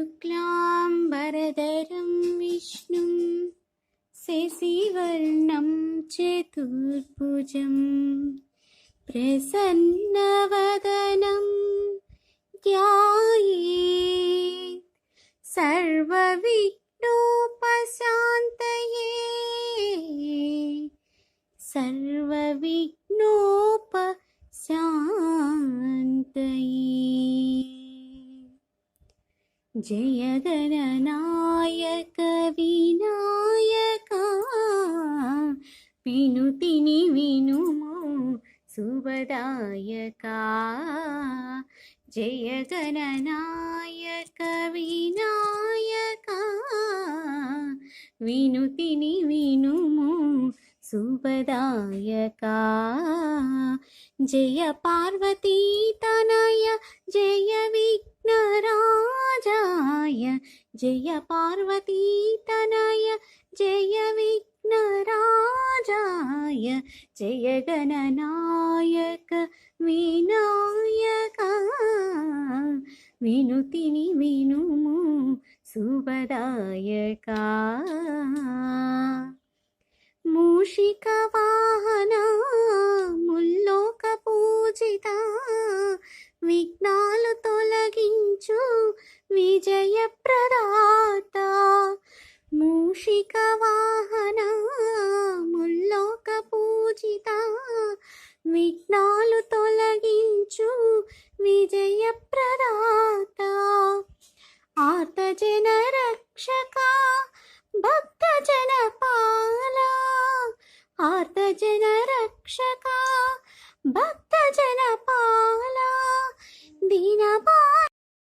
शुक्लाम्बरधरं विष्णुं शशिवर्णं चतुर्भुजं प्रसन्नवदनं ध्यायेत् सर्वविघ्नोपशान्तये सर्वविघ्नोपशान्तये జయగణనాయక వినాయక వినుతిని వినుము శుభదాయక. జయగణనాయక వినాయక వినుతిని వినుము శుభదాయక. జయ పార్వతీ తనయ జయ విఘ్నరా జయ పార్వతీతనయ జయ విఘ్నరాజాయ జయ గణనాయక వినాయక. వినుతిని వినుము శుభదాయక మూషిక వాహన ముల్లోక పూజిత విఘ్నాలు తొలగించు విజయ మూషిక వాహన ముల్లోక పూజిత. విఘ్నాలు తొలగించు విజయ ప్రదాత. ఆర్తజన రక్షక భక్తజన పాల. ఆర్తజన రక్షక భక్